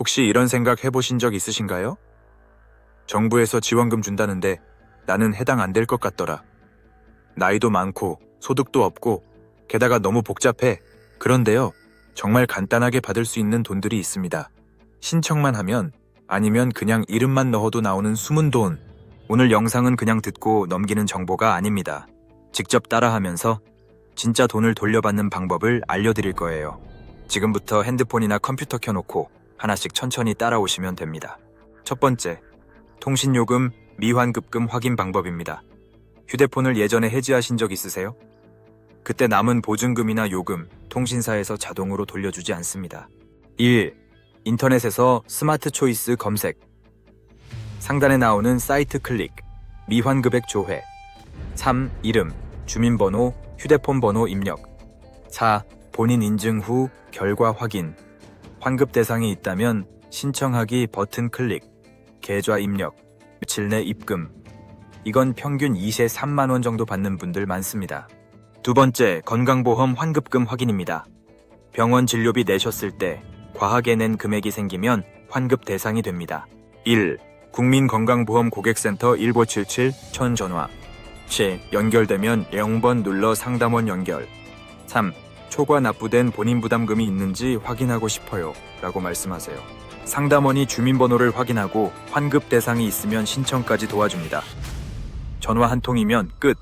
혹시 이런 생각 해보신 적 있으신가요? 정부에서 지원금 준다는데 나는 해당 안 될 것 같더라. 나이도 많고 소득도 없고 게다가 너무 복잡해. 그런데요, 정말 간단하게 받을 수 있는 돈들이 있습니다. 신청만 하면 아니면 그냥 이름만 넣어도 나오는 숨은 돈. 오늘 영상은 그냥 듣고 넘기는 정보가 아닙니다. 직접 따라하면서 진짜 돈을 돌려받는 방법을 알려드릴 거예요. 지금부터 핸드폰이나 컴퓨터 켜놓고 하나씩 천천히 따라오시면 됩니다. 첫 번째, 통신요금 미환급금 확인 방법입니다. 휴대폰을 예전에 해지하신 적 있으세요? 그때 남은 보증금이나 요금, 통신사에서 자동으로 돌려주지 않습니다. 1. 인터넷에서 스마트 초이스 검색. 상단에 나오는 사이트 클릭, 미환급액 조회. 3. 이름, 주민번호, 휴대폰 번호 입력. 4. 본인 인증 후 결과 확인. 환급 대상이 있다면 신청하기 버튼 클릭. 계좌 입력. 며칠 내 입금. 이건 평균 2세 3만 원 정도 받는 분들 많습니다. 두 번째, 건강보험 환급금 확인입니다. 병원 진료비 내셨을 때 과하게 낸 금액이 생기면 환급 대상이 됩니다. 1. 국민건강보험 고객센터 1577천 전화. 7. 연결되면 0번 눌러 상담원 연결. 3. 초과 납부된 본인 부담금이 있는지 확인하고 싶어요. 라고 말씀하세요. 상담원이 주민번호를 확인하고 환급 대상이 있으면 신청까지 도와줍니다. 전화 한 통이면 끝.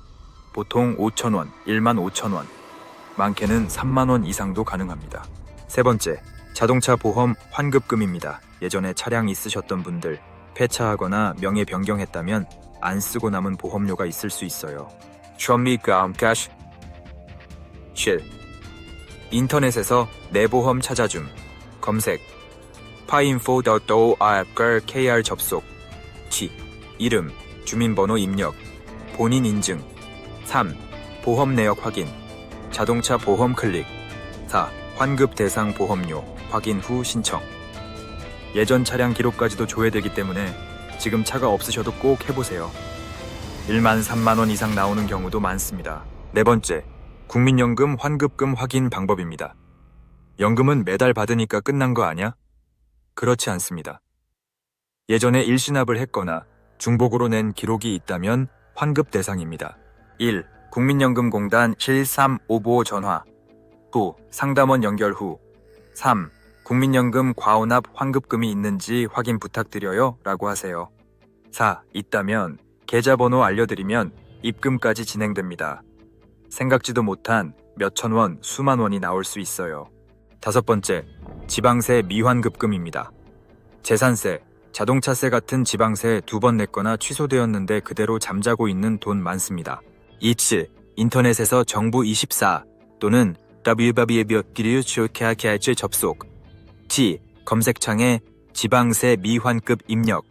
보통 5,000원, 1만 5천원. 많게는 3만원 이상도 가능합니다. 세 번째, 자동차 보험 환급금입니다. 예전에 차량 있으셨던 분들, 폐차하거나 명예 변경했다면 안 쓰고 남은 보험료가 있을 수 있어요. 쇼미감 캐시 7. 인터넷에서 내 보험 찾아줌. 검색. 파인포.org KR 접속. 치 이름. 주민번호 입력. 본인 인증. 3. 보험 내역 확인. 자동차 보험 클릭. 4. 환급 대상 보험료. 확인 후 신청. 예전 차량 기록까지도 조회되기 때문에 지금 차가 없으셔도 꼭 해보세요. 1만 3만 원 이상 나오는 경우도 많습니다. 네 번째, 국민연금 환급금 확인 방법입니다. 연금은 매달 받으니까 끝난 거 아냐? 그렇지 않습니다. 예전에 일시납을 했거나 중복으로 낸 기록이 있다면 환급 대상입니다. 1. 국민연금공단 7355 전화 후 상담원 연결 후 3. 국민연금 과오납 환급금이 있는지 확인 부탁드려요 라고 하세요. 4. 있다면 계좌번호 알려드리면 입금까지 진행됩니다. 생각지도 못한 몇천 원, 수만 원이 나올 수 있어요. 다섯 번째, 지방세 미환급금입니다. 재산세, 자동차세 같은 지방세 두 번 냈거나 취소되었는데 그대로 잠자고 있는 돈 많습니다. 이치, 인터넷에서 정부 24 또는 www.기류쇼케아케아츠 접속 T. 검색창에 지방세 미환급 입력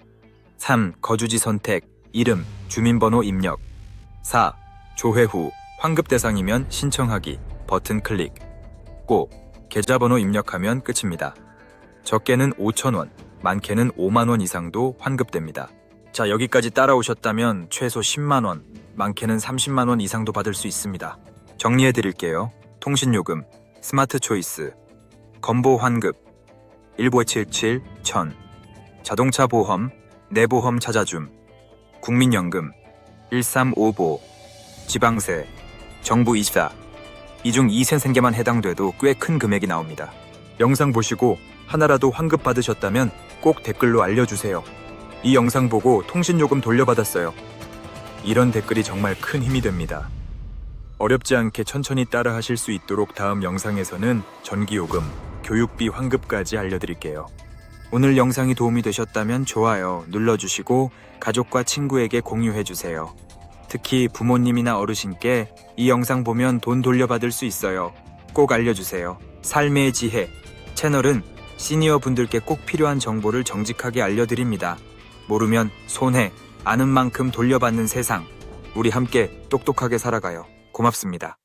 3. 거주지 선택 이름, 주민번호 입력 4. 조회 후 환급 대상이면 신청하기 버튼 클릭 꼭 계좌번호 입력하면 끝입니다. 적게는 5,000원, 많게는 5만원 이상도 환급됩니다. 자, 여기까지 따라오셨다면 최소 10만원, 많게는 30만원 이상도 받을 수 있습니다. 정리해 드릴게요. 통신요금, 스마트 초이스, 건보 환급, 1577 1000, 자동차 보험, 내보험 찾아줌, 국민연금, 1355, 지방세, 정부 24. 이 중 2센생계만 해당돼도 꽤 큰 금액이 나옵니다. 영상 보시고 하나라도 환급 받으셨다면 꼭 댓글로 알려주세요. 이 영상 보고 통신요금 돌려받았어요. 이런 댓글이 정말 큰 힘이 됩니다. 어렵지 않게 천천히 따라 하실 수 있도록 다음 영상에서는 전기요금, 교육비 환급까지 알려드릴게요. 오늘 영상이 도움이 되셨다면 좋아요 눌러주시고 가족과 친구에게 공유해주세요. 특히 부모님이나 어르신께 이 영상 보면 돈 돌려받을 수 있어요. 꼭 알려주세요. 삶의 지혜. 채널은 시니어 분들께 꼭 필요한 정보를 정직하게 알려드립니다. 모르면 손해, 아는 만큼 돌려받는 세상. 우리 함께 똑똑하게 살아가요. 고맙습니다.